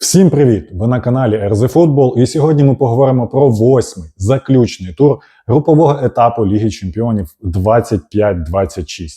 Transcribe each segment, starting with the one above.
Всім привіт! Ви на каналі РЗ Футбол, і сьогодні ми поговоримо про восьмий заключний тур групового етапу Ліги Чемпіонів 25-26,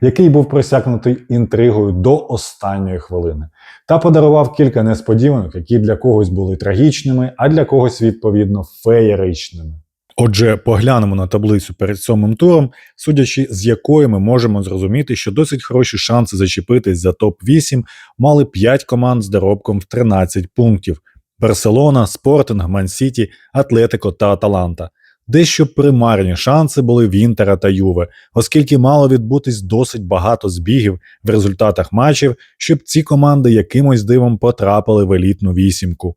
який був просякнутий інтригою до останньої хвилини та подарував кілька несподіванок, які для когось були трагічними, а для когось відповідно феєричними. Отже, поглянемо на таблицю перед сьомим туром, судячи з якої ми можемо зрозуміти, що досить хороші шанси зачепитись за топ-8 мали 5 команд з доробком в 13 пунктів: Барселона, Спортинг, Ман-Сіті, Атлетико та Аталанта. Дещо примарні шанси були в Інтера та Юве, оскільки мало відбутись досить багато збігів в результатах матчів, щоб ці команди якимось дивом потрапили в елітну вісімку.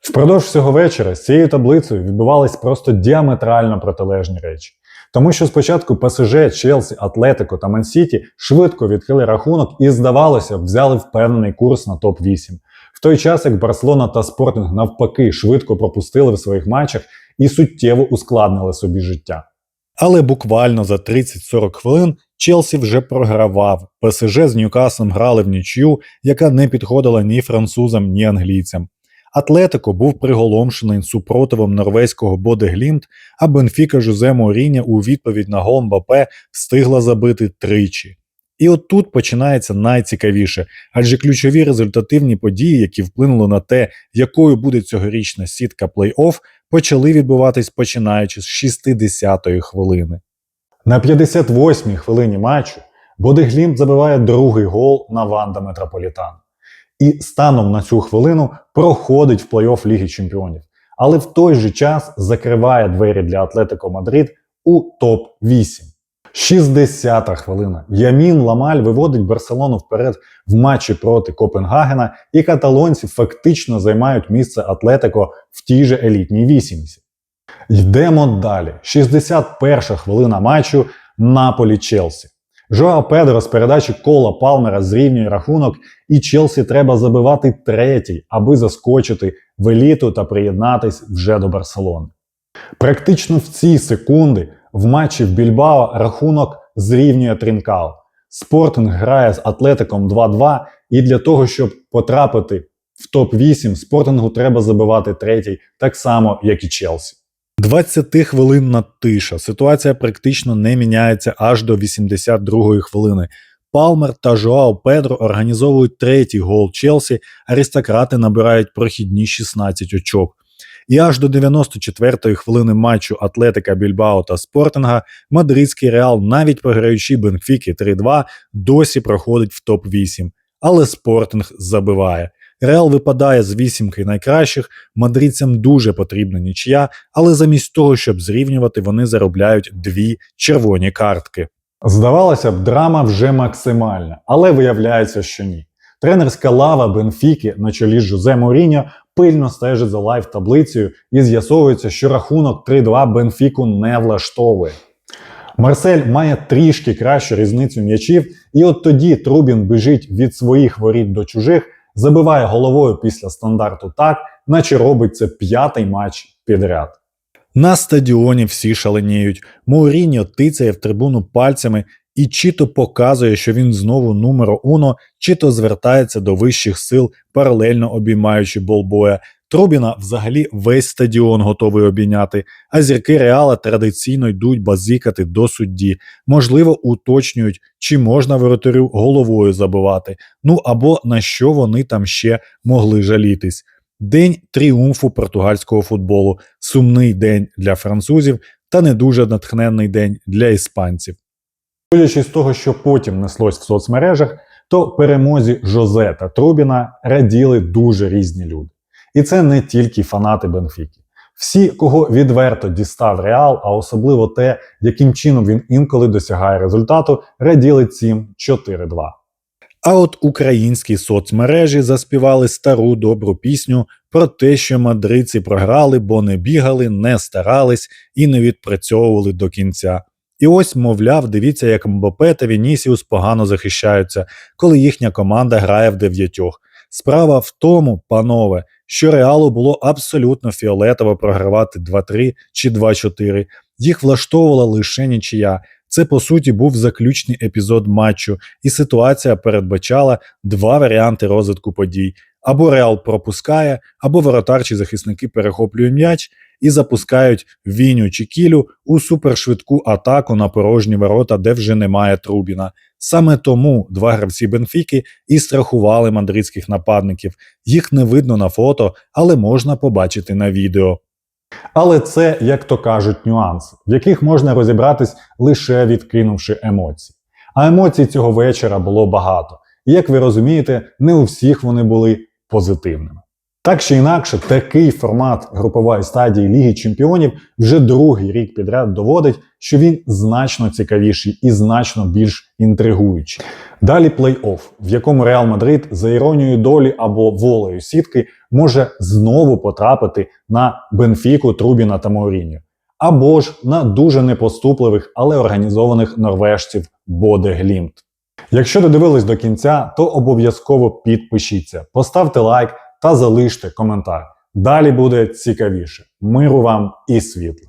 Впродовж всього вечора з цією таблицею відбувались просто діаметрально протилежні речі. Тому що спочатку ПСЖ, Челсі, Атлетико та Мансіті швидко відкрили рахунок і, здавалося, взяли впевнений курс на топ-8. В той час як Барселона та Спортинг навпаки швидко пропустили в своїх матчах і суттєво ускладнили собі життя. Але буквально за 30-40 хвилин Челсі вже програвав. ПСЖ з Ньюкаслом грали в нічю, яка не підходила ні французам, ні англійцям. Атлетико був приголомшений супротивом норвезького Бодеглімт, а Бенфіка Жозе Моріня у відповідь на гол Мбапе встигла забити тричі. І от тут починається найцікавіше, адже ключові результативні події, які вплинули на те, якою буде цьогорічна сітка плей-офф, почали відбуватись починаючи з 60-ї хвилини. На 58-й хвилині матчу Бодеглімт забиває другий гол на Ванда Метрополітан і станом на цю хвилину проходить в плей-офф Ліги Чемпіонів. Але в той же час закриває двері для Атлетико Мадрид у топ-8. 60-та хвилина. Ямін Ламаль виводить Барселону вперед в матчі проти Копенгагена, і каталонці фактично займають місце Атлетико в тій же елітній вісімці. Йдемо далі. 61 хвилина матчу Наполі Челсі. Жоа Педро з передачі кола Палмера зрівнює рахунок, і Челсі треба забивати третій, аби заскочити в еліту та приєднатись вже до Барселони. Практично в ці секунди в матчі в Більбао рахунок зрівнює Трінкал. Спортинг грає з Атлетиком 2-2, і для того, щоб потрапити в топ-8, спортингу треба забивати третій, так само, як і Челсі. 20-хвилинна тиша. Ситуація практично не міняється аж до 82-ї хвилини. Палмер та Жоао Педро організовують третій гол Челсі, аристократи набирають прохідні 16 очок. І аж до 94-ї хвилини матчу Атлетика Більбао та Спортинга мадридський реал, навіть програючи Бенфіки 3-2, досі проходить в топ-8. Але Спортинг забиває. Реал випадає з вісімки найкращих, мадридцям дуже потрібна нічия, але замість того, щоб зрівнювати, вони заробляють дві червоні картки. Здавалося б, драма вже максимальна, але виявляється, що ні. Тренерська лава Бенфіки на чолі з Жозе Моріньо пильно стежить за лайв таблицею і з'ясовується, що рахунок 3-2 Бенфіку не влаштовує. Марсель має трішки кращу різницю м'ячів, і от тоді Трубін біжить від своїх воріт до чужих забиває головою після стандарту так, наче робить це п'ятий матч підряд. На стадіоні всі шаленіють. Мауріньо тицяє в трибуну пальцями і чи то показує, що він знову номеро уно, чи то звертається до вищих сил, паралельно обіймаючи болбоя. Трубіна взагалі весь стадіон готовий обійняти, а зірки реала традиційно йдуть базикати до судді, можливо, уточнюють, чи можна воротарю головою забивати, ну або на що вони там ще могли жалітись. День тріумфу португальського футболу, сумний день для французів та не дуже натхненний день для іспанців. Судячи з того, що потім неслось в соцмережах, то перемозі Жозе та Трубіна раділи дуже різні люди. І це не тільки фанати Бенфіки. Всі, кого відверто дістав Реал, а особливо те, яким чином він інколи досягає результату, раділи цим 4-2. А от українські соцмережі заспівали стару добру пісню про те, що мадридці програли, бо не бігали, не старались і не відпрацьовували до кінця. І ось, мовляв, дивіться, як Мбапе та Вінісіус погано захищаються, коли їхня команда грає в дев'ятьох. Справа в тому, панове, що реалу було абсолютно фіолетово програвати 2-3 чи 2-4. Їх влаштовувала лише нічия. Це по суті був заключний епізод матчу, і ситуація передбачала два варіанти розвитку подій. Або Реал пропускає, або воротар чи захисники перехоплюють м'яч і запускають Віню чи Кілю у супершвидку атаку на порожні ворота, де вже немає Трубіна. Саме тому два гравці Бенфіки і страхували мадридських нападників. Їх не видно на фото, але можна побачити на відео. Але це, як то кажуть, нюанси, в яких можна розібратись лише відкинувши емоції. А емоцій цього вечора було багато. І як ви розумієте, не у всіх вони були позитивними. Так чи інакше, такий формат групової стадії Ліги Чемпіонів вже другий рік підряд доводить, що він значно цікавіший і значно більш інтригуючий. Далі плей-офф, в якому Реал Мадрид за іронією долі або волею сітки може знову потрапити на Бенфіку, Трубіна та Мауріньо. Або ж на дуже непоступливих, але організованих норвежців Боде Глімт. Якщо додивились до кінця, то обов'язково підпишіться, поставте лайк та залиште коментар. Далі буде цікавіше. Миру вам і світла!